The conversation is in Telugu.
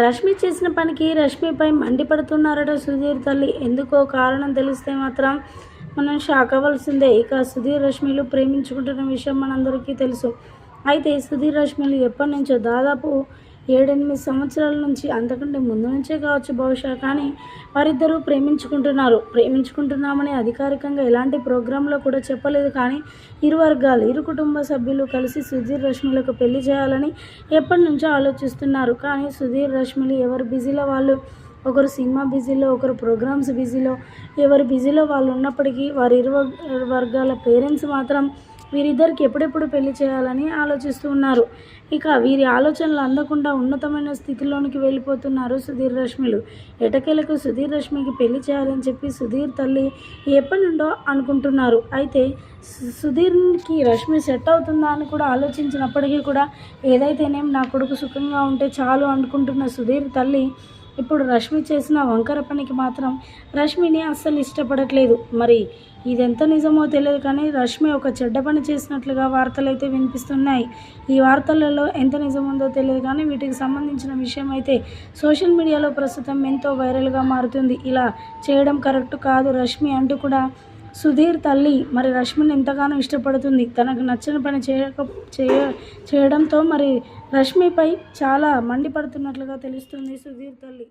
రష్మి చేసిన పనికి రష్మిపై మండిపడుతున్నారట సుధీర్ తల్లి. ఎందుకో కారణం తెలిస్తే మాత్రం మనం షాక్ అవ్వాల్సిందే. ఇక సుధీర్ రష్మిలు ప్రేమించుకుంటున్న విషయం మనందరికీ తెలుసు. అయితే సుధీర్ రష్మిలు ఎప్పటి నుంచో దాదాపు ఏడెనిమిది సంవత్సరాల నుంచి అంతకంటే ముందు నుంచే కావచ్చు బహుశా కానీ వారిద్దరూ ప్రేమించుకుంటున్నారు. ప్రేమించుకుంటున్నామని అధికారికంగా ఎలాంటి ప్రోగ్రాంలో కూడా చెప్పలేదు కానీ ఇరు వర్గాలు ఇరు కుటుంబ సభ్యులు కలిసి సుధీర్ రష్మిలకు పెళ్ళి చేయాలని ఎప్పటి నుంచో ఆలోచిస్తున్నారు. కానీ సుధీర్ రష్మిలు ఎవరు బిజీలో వాళ్ళు? ఒకరు సినిమా బిజీలో ఒకరు ప్రోగ్రామ్స్ బిజీలో. ఎవరు బిజీలో వాళ్ళు ఉన్నప్పటికీ వారి ఇరు వర్గాల పేరెంట్స్ మాత్రం వీరిద్దరికి ఎప్పుడెప్పుడు పెళ్ళి చేయాలని ఆలోచిస్తూ ఉన్నారు. ఇక వీరి ఆలోచనలు అందకుండా ఉన్నతమైన స్థితిలోనికి వెళ్ళిపోతున్నారు సుధీర్ రష్మిలు. ఎటకేలకు సుధీర్ రష్మికి పెళ్ళి చేయాలని చెప్పి సుధీర్ తల్లి ఎప్పటి నుండో అనుకుంటున్నారు. అయితే సుధీర్కి రష్మి సెట్ అవుతుందా అని కూడా ఆలోచించినప్పటికీ కూడా ఏదైతేనేం నా కొడుకు సుఖంగా ఉంటే చాలు అనుకుంటున్న సుధీర్ తల్లి ఇప్పుడు రష్మి చేసిన వంకర పనికి మాత్రం రష్మిని అస్సలు ఇష్టపడట్లేదు. మరి ఇదెంత నిజమో తెలియదు కానీ రష్మి ఒక చెడ్డ పని చేసినట్లుగా వార్తలు అయితే వినిపిస్తున్నాయి. ఈ వార్తలలో ఎంత నిజముందో తెలియదు కానీ వీటికి సంబంధించిన విషయం అయితే సోషల్ మీడియాలో ప్రస్తుతం ఎంతో వైరల్గా మారుతుంది. ఇలా చేయడం కరెక్ట్ కాదు రష్మి అంటూ కూడా సుధీర్ తల్లి మరి రష్మిని ఎంతగానో ఇష్టపడుతుంది. తనకు నచ్చిన పని చేయక చేయ చేయడంతో మరి రష్మిపై చాలా మండిపడుతున్నట్లుగా తెలుస్తుంది సుధీర్ తల్లి.